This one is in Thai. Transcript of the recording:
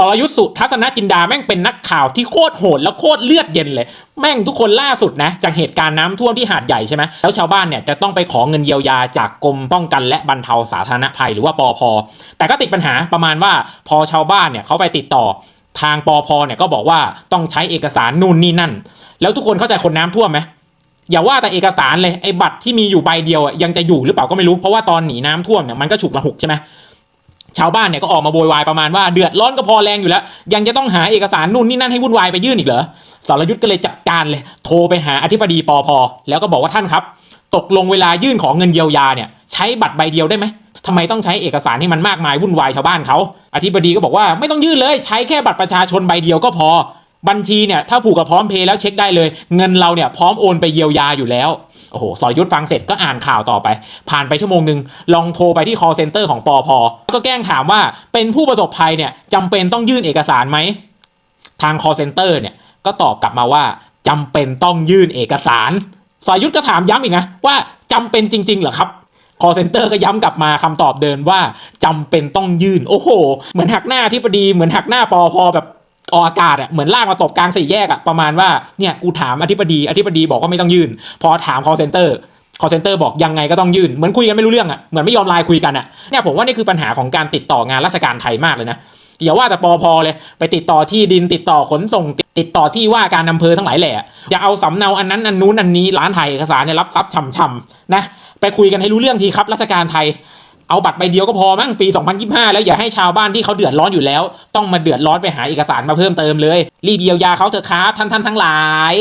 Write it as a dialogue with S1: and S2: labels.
S1: อรยุทธสุทัศนจินดาแม่งเป็นนักข่าวที่โคตรโหดแล้วโคตรเลือดเย็นเลย แม่งทุกคนล่าสุดนะจากเหตุการณ์น้ำท่วมที่หาดใหญ่ใช่ไหมแล้วชาวบ้านเนี่ยจะต้องไปขอเงินเยียวยาจากกรมป้องกันและบรรเทาสาธารณภัยหรือว่าปอพแต่ก็ติดปัญหาประมาณว่าพอชาวบ้านเนี่ยเขาไปติดต่อทางปอพเนี่ยก็บอกว่าต้องใช้เอกสารนู่นนี่นั่น แล้วทุกคนเข้าใจคนน้ำท่วมไหมอย่าว่าแต่เอกสารเลยไอ้บัตรที่มีอยู่ใบเดียวอะยังจะอยู่หรือเปล่าก็ไม่รู้เพราะว่าตอนหนีน้ำท่วมเนี่ยมันก็ฉุกละหุกใช่ไหม ชาวบ้านเนี่ยก็ออกมาโวยวายประมาณว่าเดือดร้อนก็พอแรงอยู่แล้ว ยังจะต้องหาเอกสารนู่นนี่นั่นให้วุ่นวายไปยื่นอีกเหรอสรยุทธ์ก็เลยจัดการเลย โทรไปหาอธิบดีปอพแล้วก็บอกว่าท่านครับ ตกลงเวลายื่นของเงินเยียวยาเนี่ยใช้บัตรใบเดียวได้ไหมทำไมต้องใช้เอกสารที่มันมากมายวุ่นวายชาวบ้านเขาอธิบดีก็บอกว่าไม่ต้องยื่นเลยใช้แค่บัตรประชาชนใบเดียวก็พอ บัญชีเนี่ยถ้าผูกกับพร้อมเพย์แล้วเช็คได้เลย เงินเราเนี่ยพร้อมโอนไปเยียวยาอยู่แล้ว โอ้โหสรยุทธฟังเสร็จก็อ่านข่าวต่อไป ผ่านไปชั่วโมงหนึ่งลองโทรไปที่ call center ของปอพก็แกล้งถามว่าเป็นผู้ประสบภัยเนี่ยจำเป็นต้องยื่นเอกสารไหมทาง call center เนี่ยก็ตอบกลับมาว่าจำเป็นต้องยื่นเอกสารสรยุทธก็ถามย้ำอีกนะว่าจำเป็นจริงๆเหรอครับ call center ก็ย้ำกลับมาคำตอบเดินว่าจำเป็นต้องยื่น โอ้โห เหมือนหักหน้าที่ปดีเหมือนหักหน้าปอพแบบ ออกอากาศอะเหมือนลากมาตบกลางสี่แยกอะประมาณว่าเนี่ยกูถามอธิบดีอธิบดีบอกว่าไม่ต้องยื่น พอถาม call center call center บอกยังไงก็ต้องยื่นเหมือนคุยกันไม่รู้เรื่องอะเหมือนไม่ยอมไลน์คุยกันอะเนี่ยผมว่านี่คือปัญหาของการติดต่องานราชการไทยมากเลยนะอย่าว่าแต่ปอพอเลยไปติดต่อที่ดินติดต่อขนส่ง ติดต่อที่ว่าการอำเภอทั้งหลายแหละอย่าเอาสำเนาอันนั้นอันนู้นอันนี้ร้านถ่ายเอกสารเนี่ยรับทรัพย์ช่ำๆนะไปคุยกันให้รู้เรื่องทีครับราชการไทย เอาบัตรใบเดียวก็พอมั้งปี 2025 แล้วอย่าให้ชาวบ้านที่เขาเดือดร้อนอยู่แล้ว ต้องมาเดือดร้อนไปหาเอกสารมาเพิ่มเติมเลย รีบเยียวยาเขาเถอะครับท่านท่านทั้งหลาย